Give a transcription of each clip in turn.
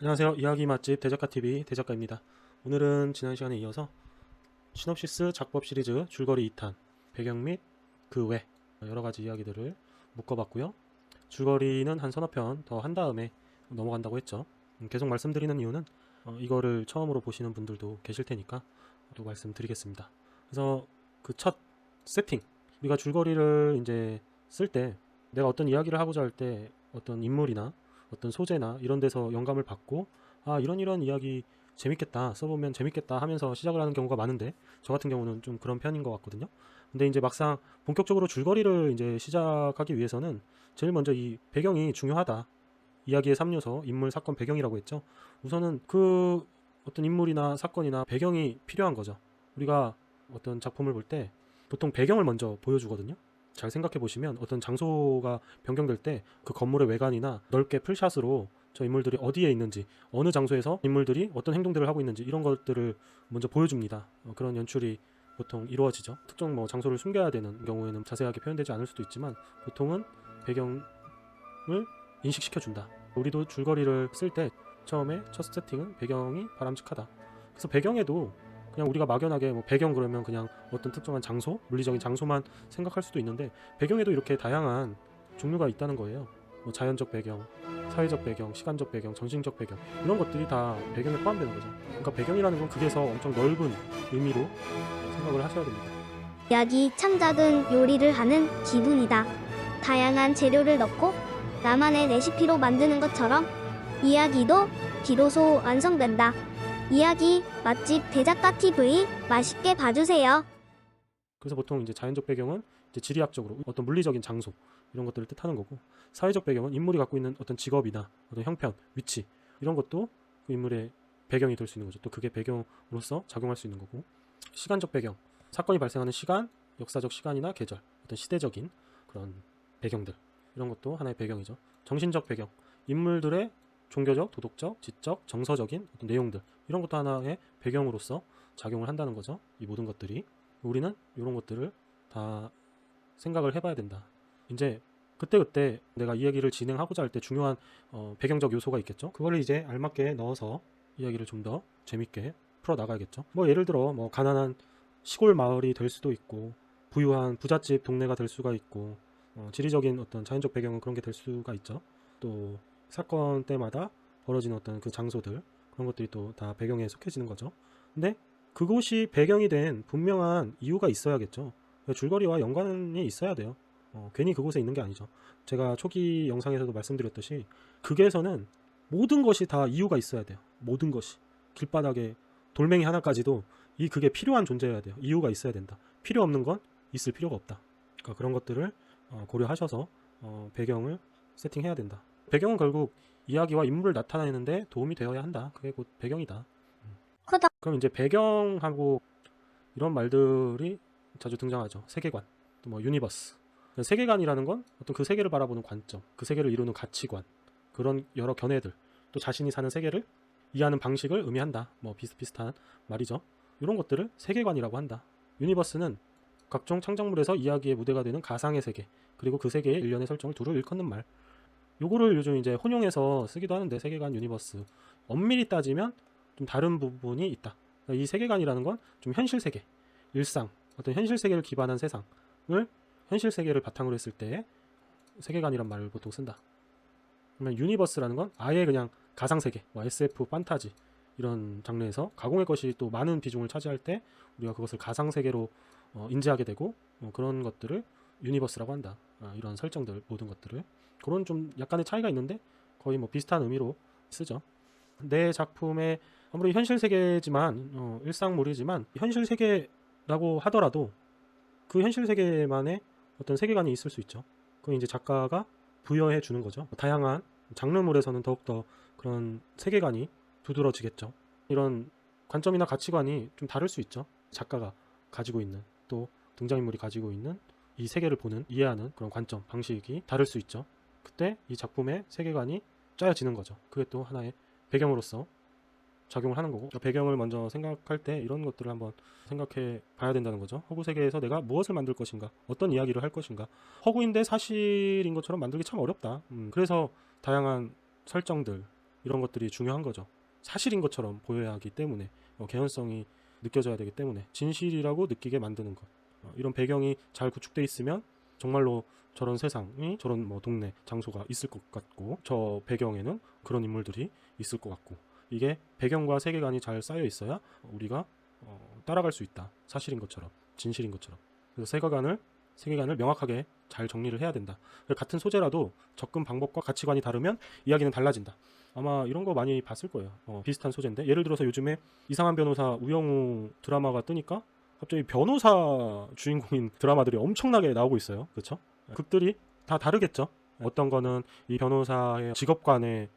안녕하세요. 이야기 맛집 대작가 TV 대작가입니다. 오늘은 지난 시간에 이어서 시놉시스 작법 시리즈 줄거리 2탄 배경 및 그 외 여러 가지 이야기들을 묶어봤고요. 줄거리는 한 서너 편 더 한 다음에 넘어간다고 했죠. 음, 계속 말씀드리는 이유는 어, 이거를 처음으로 보시는 분들도 계실 테니까 또 말씀드리겠습니다. 그래서 그 첫 세팅 우리가 줄거리를 이제 쓸 때 내가 어떤 이야기를 하고자 할 때 어떤 인물이나 어떤 소재나 이런 데서 영감을 받고 아 이런 이런 이야기 재밌겠다 써보면 재밌겠다 하면서 시작을 하는 경우가 많은데 저 같은 경우는 좀 그런 편인 것 같거든요. 근데 이제 막상 본격적으로 줄거리를 이제 시작하기 위해서는 제일 먼저 이 배경이 중요하다. 이야기의 3요소 인물 사건 배경이라고 했죠. 우선은 그 어떤 인물이나 사건이나 배경이 필요한 거죠. 우리가 어떤 작품을 볼 때 보통 배경을 먼저 보여주거든요. 잘 생각해 보시면 어떤 장소가 변경될 때 그 건물의 외관이나 넓게 풀샷으로 저 인물들이 어디에 있는지 어느 장소에서 인물들이 어떤 행동들을 하고 있는지 이런 것들을 먼저 보여줍니다. 어, 그런 연출이 보통 이루어지죠. 특정 뭐 장소를 숨겨야 되는 경우에는 자세하게 표현되지 않을 수도 있지만 보통은 배경을 인식시켜 준다. 우리도 줄거리를 쓸 때 처음에 첫 세팅은 배경이 바람직하다. 그래서 배경에도 그냥 우리가 막연하게 뭐 배경 그러면 그냥 어떤 특정한 장소, 물리적인 장소만 생각할 수도 있는데 배경에도 이렇게 다양한 종류가 있다는 거예요. 뭐 자연적 배경, 사회적 배경, 시간적 배경, 정신적 배경 이런 것들이 다 배경에 포함되는 거죠. 그러니까 배경이라는 건 극에서 엄청 넓은 의미로 생각을 하셔야 됩니다. 약이 참 작은 요리를 하는 기분이다. 다양한 재료를 넣고 나만의 레시피로 만드는 것처럼 이야기도 비로소 완성된다. 이야기 맛집 대작가 TV 맛있게 봐주세요. 그래서 보통 이제 자연적 배경은 이제 지리학적으로 어떤 물리적인 장소 이런 것들을 뜻하는 거고 사회적 배경은 인물이 갖고 있는 어떤 직업이나 어떤 형편, 위치 이런 것도 그 인물의 배경이 될 수 있는 거죠. 또 그게 배경으로서 작용할 수 있는 거고 시간적 배경 사건이 발생하는 시간, 역사적 시간이나 계절 어떤 시대적인 그런 배경들 이런 것도 하나의 배경이죠. 정신적 배경 인물들의 종교적, 도덕적, 지적, 정서적인 어떤 내용들 이런 것도 하나의 배경으로서 작용을 한다는 거죠. 이 모든 것들이 우리는 이런 것들을 다 생각을 해봐야 된다. 이제 그때그때 내가 이야기를 진행하고자 할 때 중요한 어, 배경적 요소가 있겠죠. 그걸 이제 알맞게 넣어서 이야기를 좀 더 재밌게 풀어 나가야겠죠. 뭐 예를 들어 뭐 가난한 시골 마을이 될 수도 있고 부유한 부잣집 동네가 될 수가 있고 어, 지리적인 어떤 자연적 배경은 그런 게 될 수가 있죠. 또 사건 때마다 벌어지는 어떤 그 장소들 그런 것들이 또 다 배경에 속해지는 거죠. 근데 그곳이 배경이 된 분명한 이유가 있어야겠죠. 줄거리와 연관이 있어야 돼요. 어, 괜히 그곳에 있는 게 아니죠. 제가 초기 영상에서도 말씀드렸듯이 극에서는 모든 것이 다 이유가 있어야 돼요. 모든 것이 길바닥에 돌멩이 하나까지도 이 극에 필요한 존재여야 돼요. 이유가 있어야 된다. 필요 없는 건 있을 필요가 없다. 그러니까 그런 것들을 어, 고려하셔서 어, 배경을 세팅해야 된다. 배경은 결국 이야기와 인물을 나타내는데 도움이 되어야 한다. 그게 곧 배경이다. 코덕. 그럼 이제 배경하고 이런 말들이 자주 등장하죠. 세계관, 또 뭐 유니버스. 세계관이라는 건 어떤 그 세계를 바라보는 관점, 그 세계를 이루는 가치관, 그런 여러 견해들, 또 자신이 사는 세계를 이해하는 방식을 의미한다. 뭐 비슷비슷한 말이죠. 이런 것들을 세계관이라고 한다. 유니버스는 각종 창작물에서 이야기의 무대가 되는 가상의 세계, 그리고 그 세계의 일련의 설정을 두루 일컫는 말. 요거를 요즘 이제 혼용해서 쓰기도 하는데 세계관 유니버스. 엄밀히 따지면 좀 다른 부분이 있다. 그러니까 이 세계관이라는 건 좀 현실 세계, 일상, 어떤 현실 세계를 기반한 세상을 현실 세계를 바탕으로 했을 때 세계관이란 말을 보통 쓴다. 그러면 유니버스라는 건 아예 그냥 가상 세계, 뭐 SF, 판타지 이런 장르에서 가공의 것이 또 많은 비중을 차지할 때 우리가 그것을 가상 세계로 어, 인지하게 되고 어, 그런 것들을 유니버스라고 한다. 아, 이런 설정들 모든 것들을 그런 좀 약간의 차이가 있는데 거의 뭐 비슷한 의미로 쓰죠. 내 작품의 아무리 현실 세계지만 어, 일상물이지만 현실 세계라고 하더라도 그 현실 세계만의 어떤 세계관이 있을 수 있죠. 그건 이제 작가가 부여해 주는 거죠. 다양한 장르물에서는 더욱더 그런 세계관이 두드러지겠죠. 이런 관점이나 가치관이 좀 다를 수 있죠. 작가가 가지고 있는 또 등장인물이 가지고 있는 이 세계를 보는 이해하는 그런 관점 방식이 다를 수 있죠. 그때 이 작품의 세계관이 짜여지는 거죠. 그게 또 하나의 배경으로서 작용을 하는 거고 배경을 먼저 생각할 때 이런 것들을 한번 생각해 봐야 된다는 거죠. 허구 세계에서 내가 무엇을 만들 것인가, 어떤 이야기를 할 것인가. 허구인데 사실인 것처럼 만들기 참 어렵다. 음, 그래서 다양한 설정들, 이런 것들이 중요한 거죠. 사실인 것처럼 보여야 하기 때문에 어, 개연성이 느껴져야 되기 때문에 진실이라고 느끼게 만드는 것. 어, 이런 배경이 잘 구축돼 있으면 정말로 저런 세상이 저런 뭐 동네 장소가 있을 것 같고 저 배경에는 그런 인물들이 있을 것 같고 이게 배경과 세계관이 잘 쌓여 있어야 우리가 어, 따라갈 수 있다. 사실인 것처럼 진실인 것처럼. 그래서 세계관을 세계관을 명확하게 잘 정리를 해야 된다. 같은 소재라도 접근 방법과 가치관이 다르면 이야기는 달라진다. 아마 이런 거 많이 봤을 거예요. 어, 비슷한 소재인데 예를 들어서 요즘에 이상한 변호사 우영우 드라마가 뜨니까 갑자기 변호사 주인공인 드라마들이 엄청나게 나오고 있어요. 그렇죠? 극들이 다 다르겠죠. 어떤 거는 이 변호사의 직업관에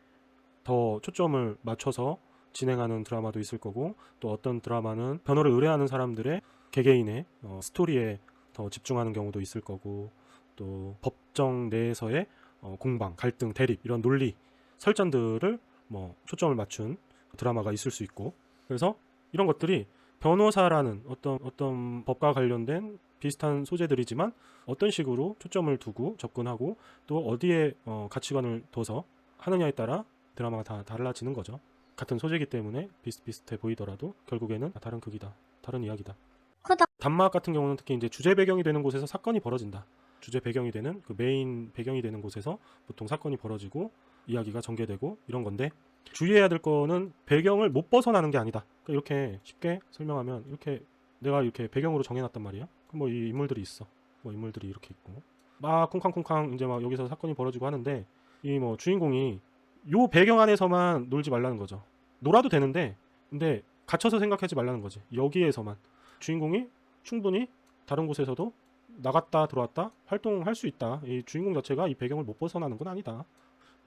더 초점을 맞춰서 진행하는 드라마도 있을 거고 또 어떤 드라마는 변호를 의뢰하는 사람들의 개개인의 어, 스토리에 더 집중하는 경우도 있을 거고 또 법정 내에서의 어, 공방, 갈등, 대립 이런 논리 설전들을 뭐 초점을 맞춘 드라마가 있을 수 있고 그래서 이런 것들이 변호사라는 어떤 어떤 법과 관련된 비슷한 소재들이지만 어떤 식으로 초점을 두고 접근하고 또 어디에 어, 가치관을 둬서 하느냐에 따라 드라마가 다 달라지는 거죠. 같은 소재이기 때문에 비슷비슷해 보이더라도 결국에는 다른 극이다. 다른 이야기다. 크다. 단막 같은 경우는 특히 이제 주제 배경이 되는 곳에서 사건이 벌어진다. 주제 배경이 되는 그 메인 배경이 되는 곳에서 보통 사건이 벌어지고 이야기가 전개되고 이런 건데 주의해야 될 거는 배경을 못 벗어나는 게 아니다. 그러니까 이렇게 쉽게 설명하면 이렇게 내가 이렇게 배경으로 정해놨단 말이야. 그럼 뭐 이 인물들이 있어. 뭐 인물들이 이렇게 있고 막 쿵쾅쿵쾅 이제 막 여기서 사건이 벌어지고 하는데 이 뭐 주인공이 요 배경 안에서만 놀지 말라는 거죠. 놀아도 되는데 근데 갇혀서 생각하지 말라는 거지. 여기에서만 주인공이 충분히 다른 곳에서도 나갔다 들어왔다 활동할 수 있다. 이 주인공 자체가 이 배경을 못 벗어나는 건 아니다.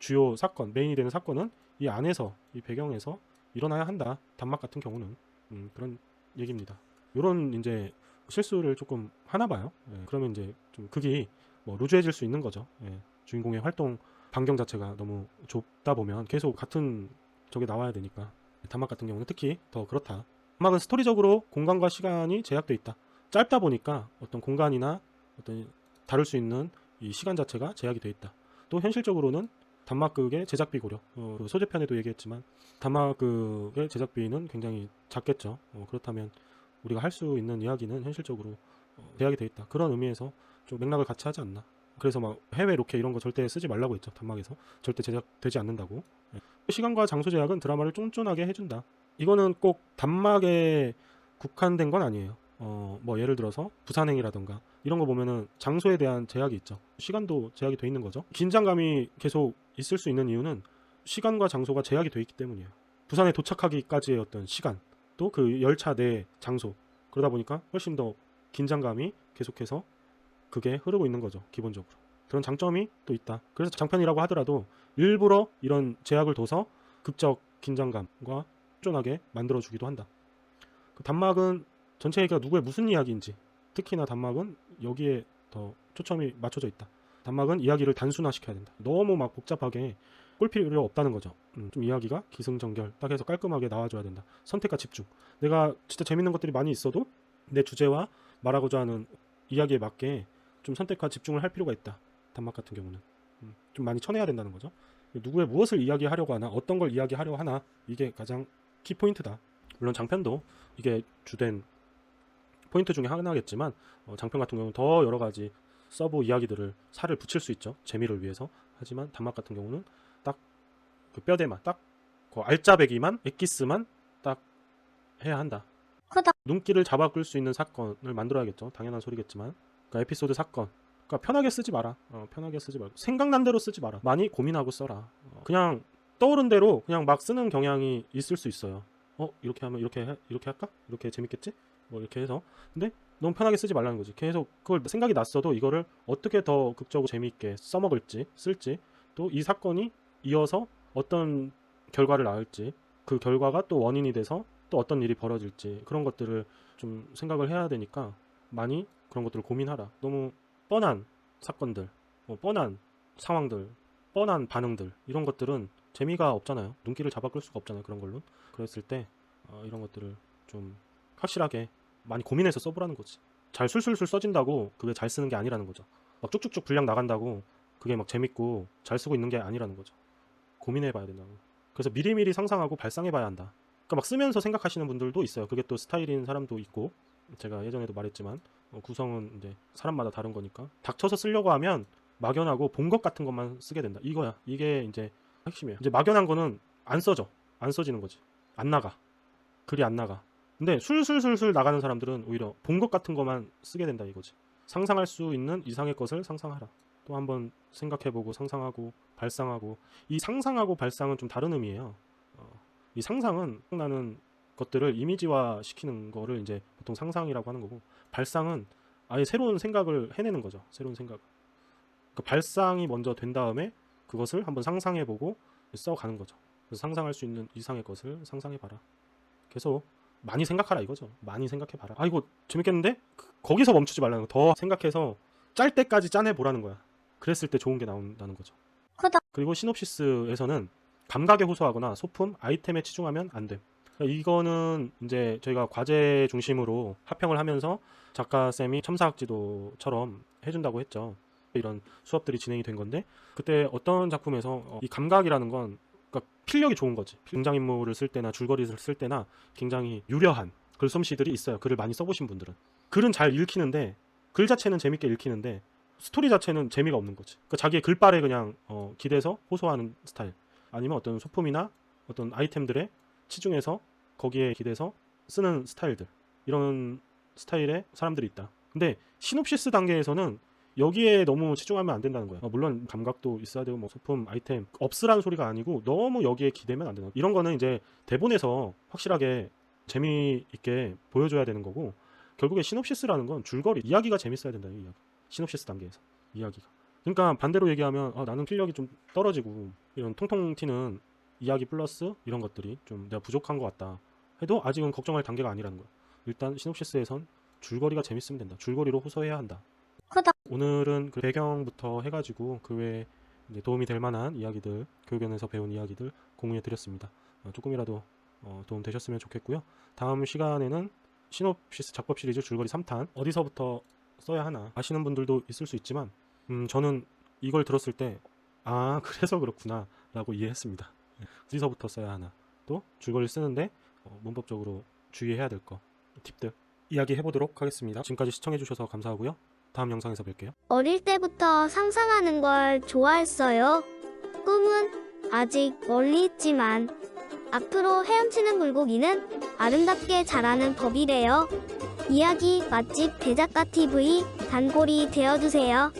주요 사건, 메인이 되는 사건은 이 안에서 이 배경에서 일어나야 한다. 단막 같은 경우는 음, 그런 얘기입니다. 이런 이제 실수를 조금 하나 봐요. 예, 그러면 이제 좀 극이 뭐 루즈해질 수 있는 거죠. 예, 주인공의 활동 반경 자체가 너무 좁다 보면 계속 같은 저게 나와야 되니까 단막 같은 경우는 특히 더 그렇다. 단막은 스토리적으로 공간과 시간이 제약돼 있다. 짧다 보니까 어떤 공간이나 어떤 다룰 수 있는 이 시간 자체가 제약이 돼 있다. 또 현실적으로는 단막극의 제작비 고려 어, 그 소재편에도 얘기했지만 단막극의 제작비는 굉장히 작겠죠. 어, 그렇다면 우리가 할 수 있는 이야기는 현실적으로 어, 제약이 돼 있다. 그런 의미에서 좀 맥락을 같이 하지 않나. 그래서 막 해외 로케 이런 거 절대 쓰지 말라고 했죠. 단막에서 절대 제작되지 않는다고. 예. 시간과 장소 제약은 드라마를 쫀쫀하게 해준다. 이거는 꼭 단막에 국한된 건 아니에요. 어, 뭐 예를 들어서 부산행이라던가 이런 거 보면은 장소에 대한 제약이 있죠. 시간도 제약이 돼 있는 거죠. 긴장감이 계속 있을 수 있는 이유는 시간과 장소가 제약이 돼 있기 때문이에요. 부산에 도착하기까지의 어떤 시간, 또 그 열차 내 장소 그러다 보니까 훨씬 더 긴장감이 계속해서 그게 흐르고 있는 거죠. 기본적으로 그런 장점이 또 있다. 그래서 장편이라고 하더라도 일부러 이런 제약을 둬서 극적 긴장감과 쫀쫀하게 만들어주기도 한다. 그 단막은 전체 얘기가 누구의 무슨 이야기인지 특히나 단막은 여기에 더 초점이 맞춰져 있다. 단막은 이야기를 단순화시켜야 된다. 너무 막 복잡하게 꿀 필요 없다는 거죠. 음, 좀 이야기가 기승전결 딱 해서 깔끔하게 나와줘야 된다. 선택과 집중. 내가 진짜 재밌는 것들이 많이 있어도 내 주제와 말하고자 하는 이야기에 맞게 좀 선택과 집중을 할 필요가 있다. 단막 같은 경우는 음, 좀 많이 쳐내야 된다는 거죠. 누구의 무엇을 이야기하려고 하나, 어떤 걸 이야기하려 하나 이게 가장 키 포인트다. 물론 장편도 이게 주된 포인트 중에 하나겠지만 어, 장편 같은 경우는 더 여러 가지 서브 이야기들을 살을 붙일 수 있죠. 재미를 위해서. 하지만 단막 같은 경우는 딱 그 뼈대만 딱 그 알짜배기만 엑기스만 딱 해야 한다. 크다. 눈길을 잡아 끌 수 있는 사건을 만들어야겠죠. 당연한 소리겠지만. 그러니까 에피소드 사건. 그러니까 편하게 쓰지 마라. 어, 편하게 쓰지 말고 생각난 대로 쓰지 마라. 많이 고민하고 써라. 어, 그냥 떠오른 대로 그냥 막 쓰는 경향이 있을 수 있어요. 어 이렇게 하면 이렇게 해- 이렇게 할까? 이렇게 재밌겠지 뭐 이렇게 해서. 근데 너무 편하게 쓰지 말라는 거지. 계속 그걸 생각이 났어도 이거를 어떻게 더 극적으로 재미있게 써먹을지 쓸지 또 이 사건이 이어서 어떤 결과를 낳을지 그 결과가 또 원인이 돼서 또 어떤 일이 벌어질지 그런 것들을 좀 생각을 해야 되니까 많이 그런 것들을 고민하라. 너무 뻔한 사건들 뭐 뻔한 상황들 뻔한 반응들 이런 것들은 재미가 없잖아요. 눈길을 잡아 끌 수가 없잖아요 그런 걸로. 그랬을 때 어, 이런 것들을 좀 확실하게 많이 고민해서 써보라는 거지. 잘 술술술 써진다고 그게 잘 쓰는 게 아니라는 거죠. 막 쭉쭉쭉 분량 나간다고 그게 막 재밌고 잘 쓰고 있는 게 아니라는 거죠. 고민해봐야 된다고. 그래서 미리미리 상상하고 발상해봐야 한다. 그러니까 막 쓰면서 생각하시는 분들도 있어요. 그게 또 스타일인 사람도 있고 제가 예전에도 말했지만 어, 구성은 이제 사람마다 다른 거니까 닥쳐서 쓰려고 하면 막연하고 본 것 같은 것만 쓰게 된다. 이거야. 이게 이제 핵심이에요. 이제 막연한 거는 안 써져. 안 써지는 거지. 안 나가. 글이 안 나가. 근데 술술술술 나가는 사람들은 오히려 본 것 같은 것만 쓰게 된다 이거지. 상상할 수 있는 이상의 것을 상상하라. 또 한번 생각해보고 상상하고 발상하고 이 상상하고 발상은 좀 다른 의미예요. 어, 이 상상은 나는 것들을 이미지화 시키는 거를 이제 보통 상상이라고 하는 거고 발상은 아예 새로운 생각을 해내는 거죠. 새로운 생각. 그 발상이 먼저 된 다음에 그것을 한번 상상해보고 써가는 거죠. 그래서 상상할 수 있는 이상의 것을 상상해봐라. 계속 많이 생각하라 이거죠. 많이 생각해봐라. 아 이거 재밌겠는데? 그- 거기서 멈추지 말라는 거. 더 생각해서 짤 때까지 짜내 보라는 거야. 그랬을 때 좋은 게 나온다는 거죠. 허덕. 그리고 시놉시스에서는 감각에 호소하거나 소품, 아이템에 치중하면 안 돼. 이거는 이제 저희가 과제 중심으로 합평을 하면서 작가 쌤이 첨사학 지도처럼 해준다고 했죠. 이런 수업들이 진행이 된 건데 그때 어떤 작품에서 어, 이 감각이라는 건 그러니까 필력이 좋은 거지. 등장인물을 쓸 때나 줄거리를 쓸 때나 굉장히 유려한 글솜씨들이 있어요. 글을 많이 써보신 분들은 글은 잘 읽히는데 글 자체는 재밌게 읽히는데 스토리 자체는 재미가 없는 거지. 그러니까 자기의 글발에 그냥 어, 기대서 호소하는 스타일. 아니면 어떤 소품이나 어떤 아이템들에 치중해서 거기에 기대서 쓰는 스타일들. 이런 스타일의 사람들이 있다. 근데 시놉시스 단계에서는 여기에 너무 치중하면 안 된다는 거야. 어, 물론 감각도 있어야 되고 뭐 소품, 아이템 없으라는 소리가 아니고 너무 여기에 기대면 안 된다. 이런 거는 이제 대본에서 확실하게 재미있게 보여줘야 되는 거고 결국에 시놉시스라는 건 줄거리, 이야기가 재밌어야 된다. 이 이야기. 시놉시스 단계에서 이야기가. 그러니까 반대로 얘기하면 아, 나는 필력이 좀 떨어지고 이런 통통 튀는 이야기 플러스 이런 것들이 좀 내가 부족한 것 같다. 해도 아직은 걱정할 단계가 아니라는 거야. 일단 시놉시스에선 줄거리가 재밌으면 된다. 줄거리로 호소해야 한다. 오늘은 그 배경부터 해가지고 그 외에 도움이 될 만한 이야기들, 교육원에서 배운 이야기들 공유해 드렸습니다. 어, 조금이라도 어, 도움 되셨으면 좋겠고요. 다음 시간에는 시놉시스 작법 시리즈 줄거리 3탄 어디서부터 써야 하나 아시는 분들도 있을 수 있지만 음, 저는 이걸 들었을 때 아 그래서 그렇구나 라고 이해했습니다. 예, 어디서부터 써야 하나 또 줄거리 쓰는데 어, 문법적으로 주의해야 될 거 팁들 이야기해 보도록 하겠습니다. 지금까지 시청해 주셔서 감사하고요. 다음 영상에서 뵐게요. 어릴 때부터 상상하는 걸 좋아했어요. 꿈은 아직 멀리 있지만 앞으로 헤엄치는 물고기는 아름답게 자라는 법이래요. 이야기 맛집 대작가 TV 단골이 되어주세요.